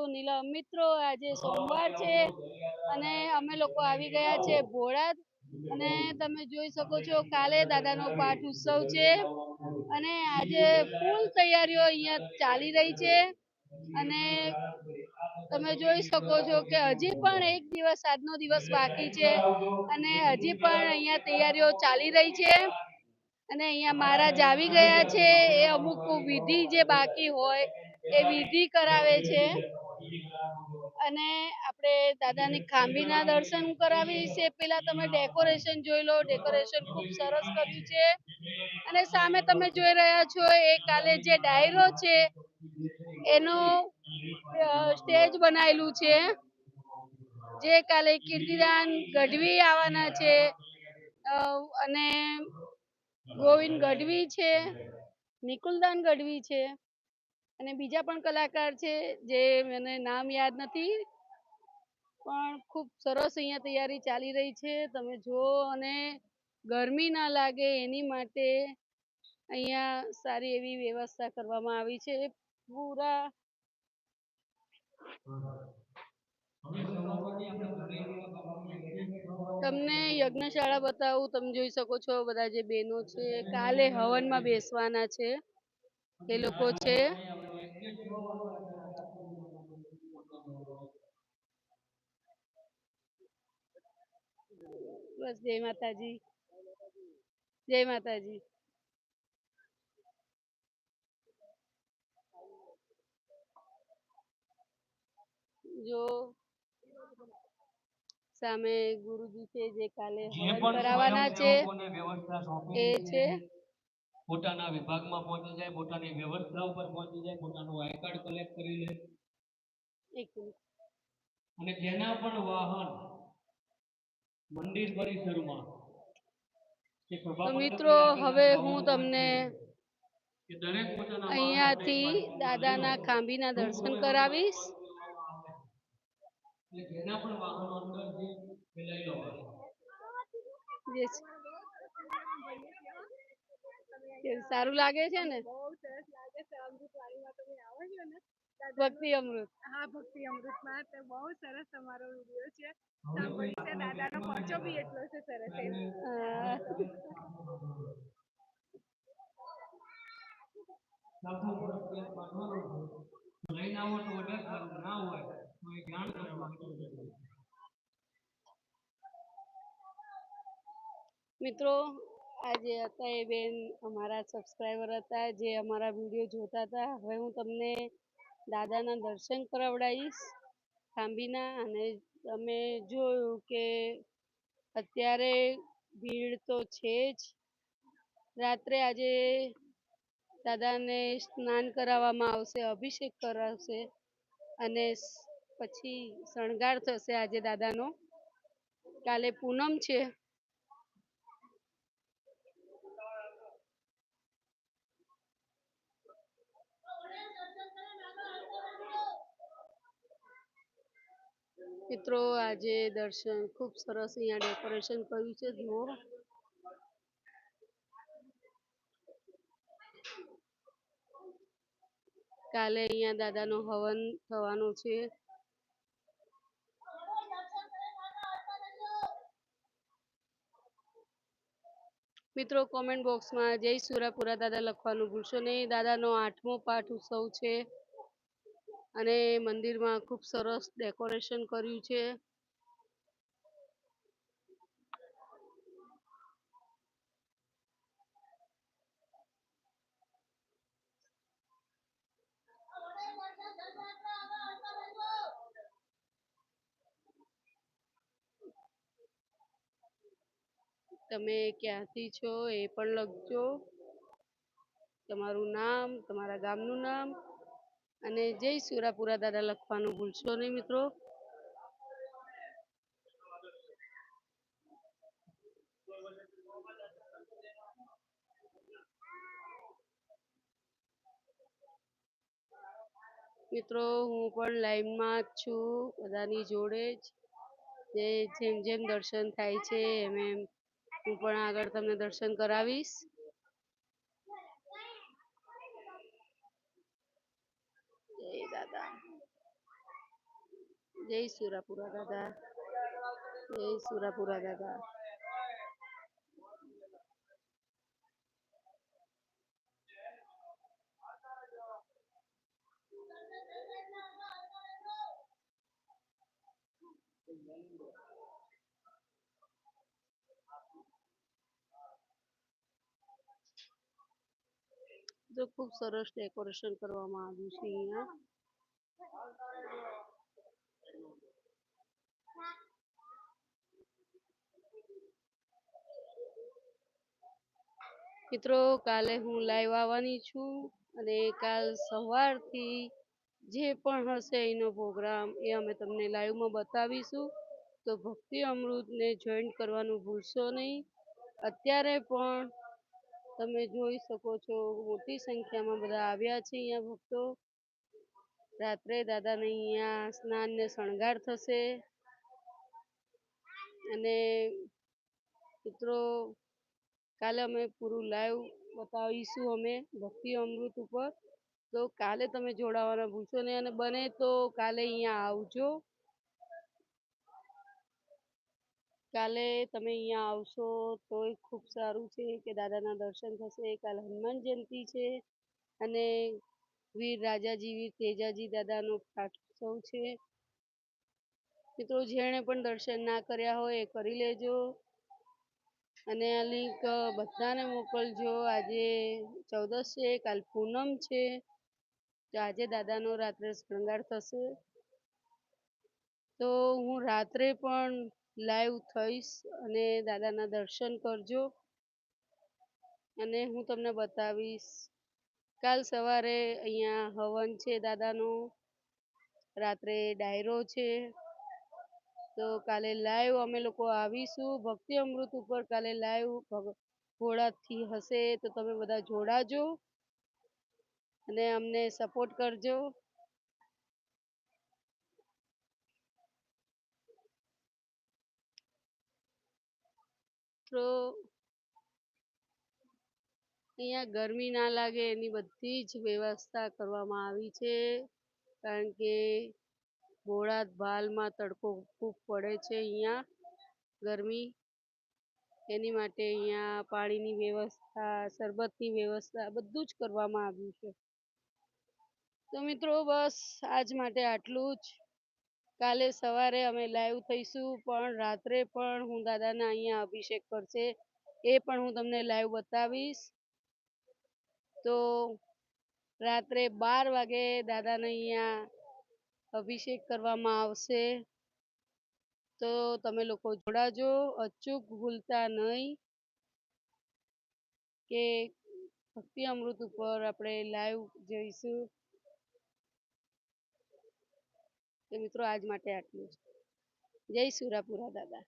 છું નીલમ મિત્રો, આજે સોમવાર છે અને અમે લોકો આવી ગયા છે ભોળાદ. અને તમે જોઈ શકો છો, કાલે દાદાનો પાઠ ઉત્સવ છે. અને આજે ફૂલ તૈયારીઓ અહીંયા ચાલી રહી છે. અને તમે જોઈ શકો છો કે હજી પણ એક દિવસ આજનો દિવસ બાકી છે. અને હજી પણ અહીંયા તૈયારીઓ ચાલી રહી છે. અને અહીંયા મહારાજ આવી ગયા છે. એ અમુક વિધિ જે બાકી હોય, એ વિધિ કરાવે છે. અને આપણે દાદાની ખાંભીના દર્શન કરાવી છે. પેલા તમે ડેકોરેશન જોઈ લો. ડેકોરેશન ખૂબ સરસ કર્યું છે. અને સામે તમે જોઈ રહ્યા છો, એ કાલે જે ડાયરો છે, એનું સ્ટેજ બનાવેલું છે. જે કાલે કીર્તિદાન ગઢવી આવવાના છે. અને ગોવિંદ ગઢવી છે. નિકુલદાન ગઢવી છે. અને બીજા પણ કલાકાર છે જે મને નામ યાદ નથી, પણ ખૂબ સરસ અહીંયા તૈયારી ચાલી રહી છે. તમે જુઓ અને ગરમી ના લાગે એની માટે અહીંયા સારી એવી વ્યવસ્થા કરવામાં આવી છે. પૂરા તમને યજ્ઞશાળા બતાવું, તમે જોઈ શકો છો બધા જે બહેનો છે. કાલે હવનમાં બેસવાના છે. એ લોકો છે. બસ જય માતાજી. જય માતાજી. જો સામે ગુરુજી છે જે કાલે હવન કરાવવાના છે એ છે. પોતાના વિભાગમાં પહોંચી જાય પોતાની વ્યવસ્થા ઉપર પહોંચી જાય પોતાનું આઈ કાર્ડ કલેક્ટ કરી લે. અને જેના પણ વાહન મંદિર પરિસરમાં મિત્રો હવે હું તમને અહીંયાથી દાદાના ખાંભીના દર્શન કરાવીશ. પણ લાગે છે ને? બહુ સરસ લાગે છે. કેવું તમે આવો છો ને? ભક્તિ અમૃત. હા ભક્તિ અમૃતમાં. તો બહુ સરસ તમારો વીડિયો છે. સાંભળી છે દાદાનો પહોંચો બી એટલો છે સરસ એમ. અ, લાખો ફરજિયાત બાંધવાનું છે લઈને આવો તો વધારે સારું ના હોય તો એ જાણ કરવા મિત્રો આજે હતા એ બેન અમારા સબસ્ક્રાઈબર હતા જે અમારા વીડિયો જોતા હતા. હવે હું તમને દાદાના દર્શન કરાવડાવીશ, ખાંભીના. અને તમે જોયું કે અત્યારે ભીડ તો છે જ. રાત્રે આજે દાદાને સ્નાન કરાવવામાં આવશે, અભિષેક કરાવશે અને પછી શણગાર થશે આજે દાદાનો. કાલે પૂનમ છે. મિત્રો, આજે દર્શન ખૂબ સરસ અહીંયા ડેકોરેશન કર્યું છે, જુઓ. કાલે અહીંયા દાદાનો હવન થવાનો છે. મિત્રો કોમેન્ટ બોક્સમાં જય સુરાપુરા દાદા લખવાનું ભૂલશો નહીં. દાદાનો આઠમો પાઠ ઉત્સવ છે. અને મંદિરમાં ખૂબ સરસ ડેકોરેશન કર્યું છે. તમે ક્યાંથી છો એ પણ લખજો. તમારું નામ, તમારા ગામનું નામ અને જય સુરાપુરા દાદા લખવાનું ભૂલશો નહીં મિત્રો. મિત્રો, હું પણ લાઈનમાં જ છું, બધાની જોડે જ. જે જેમ જેમ દર્શન થાય છે, એમ એમ. હું પણ આગળ તમને દર્શન કરાવીશ. જય દાદા જય સુરાપુરા દાદા જય સુરાપુરા દાદા જો ખૂબ સરસ ડેકોરેશન કરવામાં આવ્યું છે અહીંયા. મિત્રો, કાલે હું લાઈવ આવવાની છું અને કાલ સવારથી જે પણ હશે એનો પ્રોગ્રામ એ અમે તમને લાઈવમાં બતાવીશું. તો ભક્તિ અમૃતને જોઈન કરવાનું ભૂલશો નહીં. અત્યારે પણ તમે જોઈ શકો છો મોટી સંખ્યામાં બધા આવ્યા છે અહીંયા ભક્તો. રાત્રે દાદાને અહીંયા સ્નાન ને શણગાર થશે. અને મિત્રો, કાલે અમે પૂરું લાઈવ બતાવીશું અમે ભક્તિ અમૃત ઉપર. તો કાલે તમે જોડાવાના ભૂલશો નહીં અને બને તો કાલે અહીંયા આવજો. કાલે તમે અહીંયા આવશો તો ખૂબ સારું છે કે દાદાના દર્શન થશે, કાલે હનુમાન જયંતિ છે. અને વીર રાજાજી વીર તેજાજી દાદાનો પાઠોત્સવ છે. મિત્રો, જેણે પણ દર્શન ના કર્યા હોય એ કરી લેજો. અને આ લિંક બધાને મોકલજો. આજે ચૌદસ છે, કાલ પૂનમ છે. તો આજે દાદાનો રાત્રે શૃંગાર થશે. તો હું રાત્રે પણ લાઈવ થઈશ અને દાદાના દર્શન કરજો. અને હું તમને બતાવીશ કાલ સવારે અહીંયા હવન છે દાદાનો. રાત્રે ડાયરો છે. તો કાલે લાઈવ અમે લોકો આવીશું. ભક્તિ અમૃત ઉપર કાલે લાઈવ ઘોડાથી હશે તો તમે બધા જોડાજો. અને અમને સપોર્ટ કરજો. તો અહીંયા ગરમી ના લાગે એની બધી જ વ્યવસ્થા કરવામાં આવી છે. કારણ કે બોળાદ ભાલમાં તડકો ખૂબ પડે છે અહીંયા. ગરમી એની માટે અહીંયા પાણીની વ્યવસ્થા, શરબતની વ્યવસ્થા બધું જ કરવામાં આવ્યું છે. તો મિત્રો બસ આજ માટે આટલું જ. કાલે સવારે અમે લાઈવ થઈશું, પણ રાત્રે પણ હું દાદાના અહીંયા અભિષેક કરશે. એ પણ હું તમને લાઈવ બતાવીશ. તો રાત્રે બાર વાગે દાદાને અહીંયા અભિષેક કરવામાં આવશે. તો તમે લોકો જોડાજો, અચૂક ભૂલતા નહીં કે ભક્તિ અમૃત ઉપર આપણે લાઈવ જઈશું. તો મિત્રો આજ માટે આટલું જ. જય સુરાપુરા દાદા.